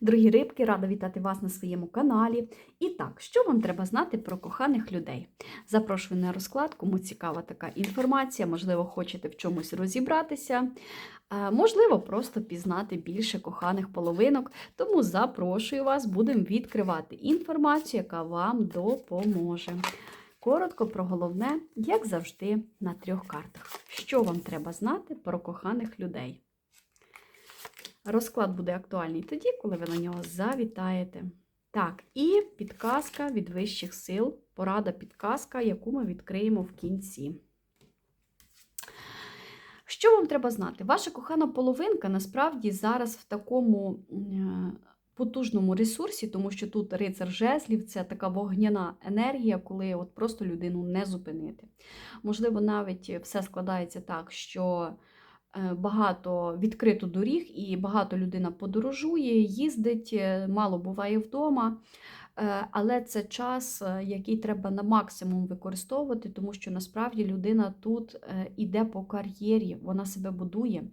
Дорогі рибки, рада вітати вас на своєму каналі. І так, що вам треба знати про коханих людей? Запрошую на розклад, кому цікава така інформація, можливо, хочете в чомусь розібратися, можливо, просто пізнати більше коханих половинок. Тому запрошую вас, будемо відкривати інформацію, яка вам допоможе. Коротко про головне, як завжди, на трьох картах. Що вам треба знати про коханих людей? Розклад буде актуальний тоді, коли ви на нього завітаєте. Так, і підказка від вищих сил, порада підказка, яку ми відкриємо в кінці. Що вам треба знати? Ваша кохана половинка насправді зараз в такому е, потужному ресурсі, тому що тут рицар жезлів це така вогняна енергія, коли от просто людину не зупинити. Можливо, навіть все складається так, що багато відкрито доріг і багато людина подорожує, їздить, е, мало буває вдома. Е, Але це час, е, який треба на максимум використовувати, тому що насправді людина тут е, іде по кар'єрі, вона себе будує.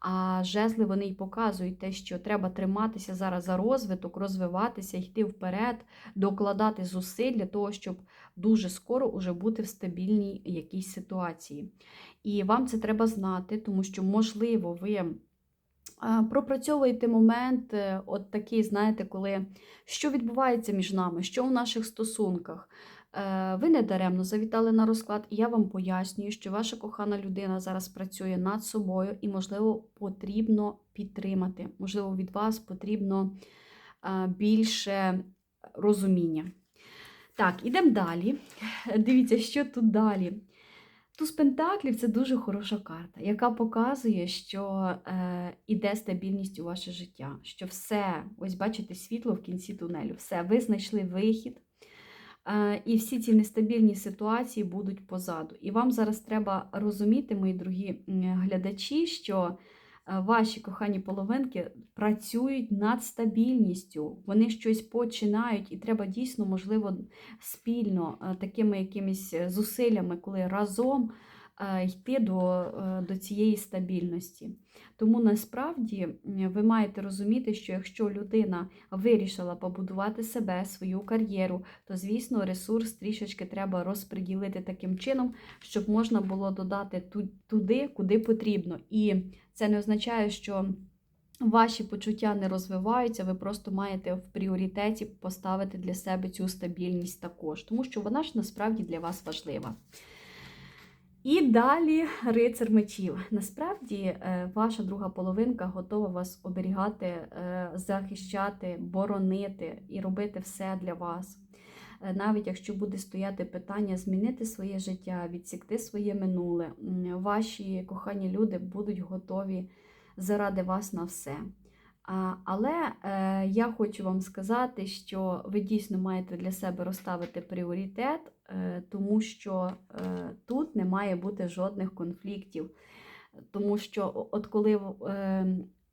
А жезли вони й показують те, що треба триматися зараз за розвиток, розвиватися, йти вперед, докладати зусиль для того, щоб дуже скоро уже бути в стабільній якійсь ситуації. І вам це треба знати, тому що, можливо, ви. А, Пропрацьовуєте момент, е, от такий, знаєте, коли що відбувається між нами, що в наших стосунках. Е, Ви не даремно завітали на розклад, і я вам пояснюю, що ваша кохана людина зараз працює над собою і, можливо, потрібно підтримати. Можливо, від вас потрібно е, більше розуміння. Так, ідемо далі. Дивіться, що тут далі. Туз Пентаклів це дуже хороша карта, яка показує, що е, іде стабільність у ваше життя, що все, ось бачите, світло в кінці тунелю, все, ви знайшли вихід, е, і всі ці нестабільні ситуації будуть позаду. І вам зараз треба розуміти, мої дорогі глядачі, що ваші кохані половинки працюють над стабільністю, вони щось починають, і треба дійсно, можливо, спільно е, такими якимись зусиллями, коли разом е, йти до, е, до цієї стабільності. Тому насправді ви маєте розуміти, що якщо людина вирішила побудувати себе, свою кар'єру, то, звісно, ресурс трішечки треба розподілити таким чином, щоб можна було додати туди, куди потрібно. І це не означає, що ваші почуття не розвиваються, ви просто маєте в пріоритеті поставити для себе цю стабільність також, тому що вона ж насправді для вас важлива. І далі рицар мечів. Насправді, е, ваша друга половинка готова вас оберігати, е, захищати, боронити і робити все для вас. Е, Навіть якщо буде стояти питання змінити своє життя, відсікти своє минуле, ваші кохані люди будуть готові заради вас на все. Але е, я хочу вам сказати, що ви дійсно маєте для себе розставити пріоритет, е, тому що е, тут не має бути жодних конфліктів. Тому що от коли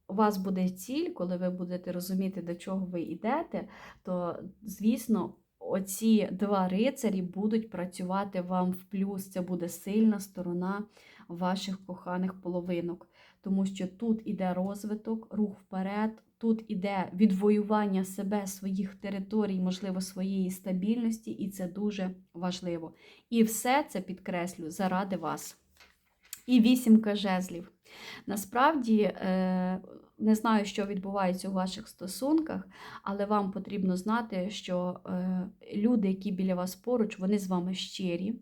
у вас буде ціль, коли ви будете розуміти, до чого ви йдете, то звісно. Оці два рицарі будуть працювати вам в плюс. Це буде сильна сторона ваших коханих половинок тому що тут іде розвиток, рух вперед, тут іде відвоювання себе, своїх територій, можливо, своєї стабільності, і це дуже важливо. І все це підкреслю заради вас. І вісімка жезлів. Насправді, е, не знаю, що відбувається у ваших стосунках, але вам потрібно знати, що е, люди, які біля вас поруч, вони з вами щирі,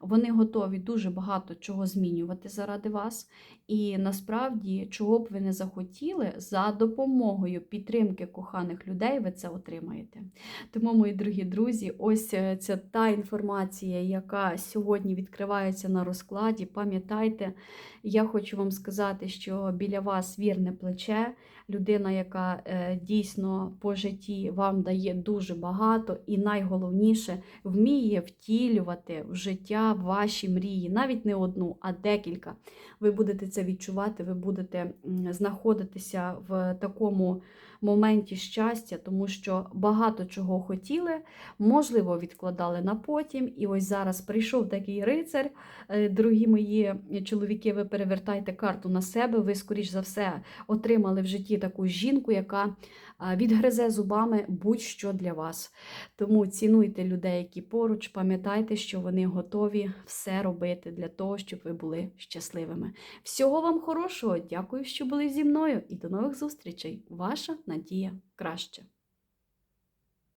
вони готові дуже багато чого змінювати заради вас. І насправді, чого б ви не захотіли, за допомогою підтримки коханих людей ви це отримаєте. Тому, мої дорогі друзі, ось е, це та інформація, яка сьогодні відкривається на розкладі. Пам'ятайте, я хочу вам сказати, що біля вас вірне плече, людина, яка е, дійсно по житті вам дає дуже багато, і найголовніше вміє втілювати в життя ваші мрії, навіть не одну, а декілька. Ви будете це відчувати, ви будете знаходитися в такому моменті щастя, тому що багато чого хотіли, можливо, відкладали на потім. І ось зараз прийшов такий рицар. Е, Дорогі мої чоловіки, ви перевертайте карту на себе. Ви, скоріш за все, отримали в житті таку жінку, яка відгризе зубами будь-що для вас. Тому цінуйте людей, які поруч, пам'ятайте, що вони готові все робити для того, щоб ви були щасливими. Всього вам хорошого, дякую, що були зі мною, і до нових зустрічей. Ваша Надія Краще.